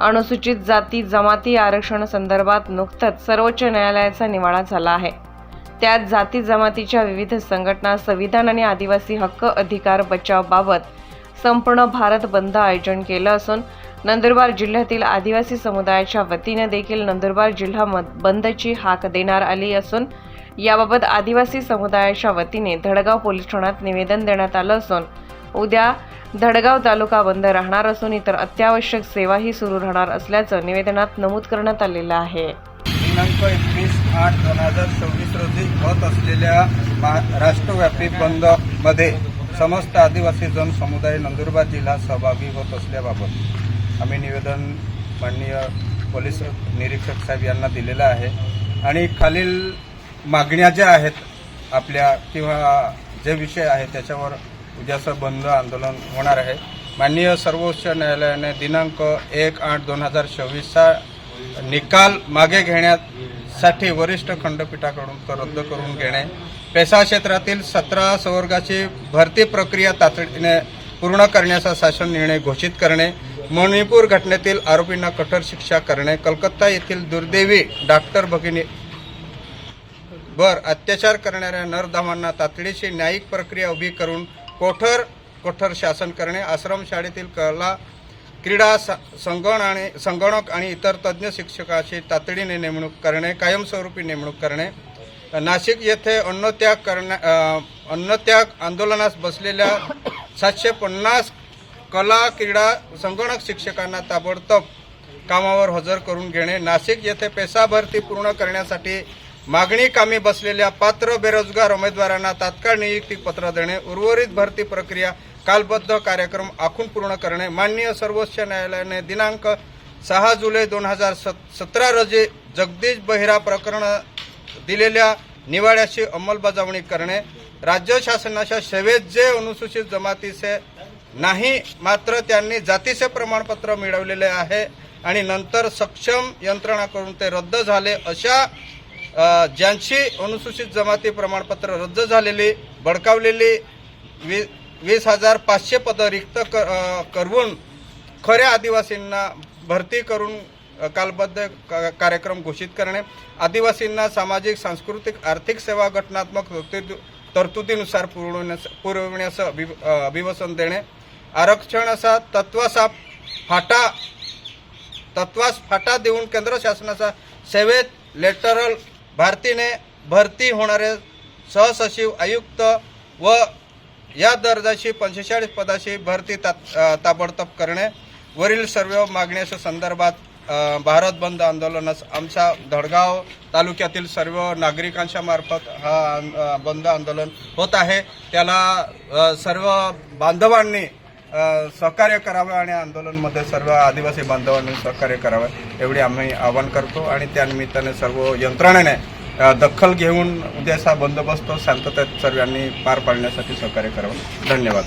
अनुसूचित जाती जमाती आरक्षण संदर्भात नुकतंच सर्वोच्च न्यायालयाचा निवाडा झाला आहे. त्यात जाती जमातीच्या विविध संघटना संविधान आणि आदिवासी हक्क अधिकार बचाव बाबत संपूर्ण भारत बंद आयोजन केलं असून नंदुरबार जिल्ह्यातील आदिवासी समुदायाच्या वतीने देखील नंदुरबार जिल्हा बंदची हाक देणार आली असून याबाबत आदिवासी समुदायाच्या वतीने धडगाव पोलीस ठाण्यात निवेदन देण्यात आलं असून उद्या धडगाव तालुका बंद राहणार असून इतर अत्यावश्यक सेवाही सुरू राहणार असल्याचं निवेदनात नमूद करण्यात आलेलं आहे. दिनांक एकवीस आठ दोन हजार सव्वीस रोजी होत असलेल्या महा राष्ट्रव्यापी बंदमध्ये समस्त आदिवासी जन समुदाय नंदुरबार जिल्हा सहभागी होत असल्याबाबत आम्ही निवेदन माननीय पोलीस निरीक्षक साहेब यांना दिलेलं आहे. आणि खालील मागण्या ज्या आहेत आपल्या किंवा जे विषय आहे त्याच्यावर उद्याचं बंद आंदोलन होणार आहे. माननीय सर्वोच्च न्यायालयाने दिनांक एक आठ दोन हजार चोवीसचा निकाल मागे घेण्यासाठी वरिष्ठ खंडपीठाकडून रद्द करून घेणे. पेसा क्षेत्रातील सतरा संवर्गाची भरती प्रक्रिया तातडीने पूर्ण करण्याचा शासन निर्णय घोषित करणे. मणिपूर घटनेतील आरोपींना कठोर शिक्षा करणे. कलकत्ता येथील दुर्दैवी डॉक्टर भगिनी वर अत्याचार करणाऱ्या नरधामांना तातडीची न्यायिक प्रक्रिया उभी करून कोठर कोठर शासन करणे आश्रमशाळेतील कला क्रीडा संगण आणि संगणक आणि इतर तज्ज्ञ शिक्षकाची तातडीने नेमणूक करणे कायमस्वरूपी नेमणूक करणे. नाशिक येथे अन्नत्याग करण्या अन्नत्याग आंदोलनास बसलेल्या सातशे पन्नास कला क्रीडा संगणक शिक्षकांना ताबडतोब कामावर हजर करून घेणे. नाशिक येथे पेसा भरती पूर्ण करण्यासाठी मागणी कामी बसलेल्या पात्र बेरोजगार उमेदवारांना तात्काळ नियुक्ती पत्र देणे उर्वरित भरती प्रक्रिया कालबद्ध कार्यक्रम आखून पूर्ण करणे माननीय सर्वोच्च न्यायालयाने दिनांक सहा जुलै दोन हजार सतरा रोजी जगदीश बहिरा प्रकरण दिलेल्या निवाड्याची अंमलबजावणी करणे राज्य शासनाच्या सेवेत जे अनुसूचित जमातीचे नाही मात्र त्यांनी जातीचे प्रमाणपत्र मिळवलेले आहे आणि नंतर सक्षम यंत्रणाकडून ते रद्द झाले अशा ज्यांचे अनुसूचित जमाती प्रमाणपत्र रद्द झालेली बडकावलेले वी वीस हजार पाचशे पदं रिक्त क करवून खऱ्या आदिवासींना भरती करून कालबद्ध कार्यक्रम घोषित करणे आदिवासींना सामाजिक सांस्कृतिक आर्थिक सेवा घटनात्मक तरतुदीनुसार पुरवण्यास पुरवण्याचं अभि- अभिवसन देणे आरक्षणाचा तत्वासा फाटा तत्वास फाटा देऊन केंद्र शासनाचा सेवेत लेटरल भारतीने भरती होणारे सहसचिव आयुक्त व या दर्जाची पंचेचाळीस पदाशी भरती ता- ताबडतोब करणे. वरील सर्व मागण्याच्या संदर्भात भारत बंद आंदोलनास आमच्या धडगाव तालुक्यातील सर्व नागरिकांच्या मार्फत हा बंद आंदोलन होत आहे. त्याला सर्व बांधवांनी सहकार्य करावं आणि आंदोलनमध्ये सर्व आदिवासी बांधवांनी सहकार्य करावं एवढी आम्ही आवाहन करतो आणि त्यानिमित्ताने सर्व यंत्रणेने दखल घेऊन उद्याचा बंदोबस्त शांततेत सर्वांनी पार पाडण्यासाठी सहकार्य करावं. धन्यवाद.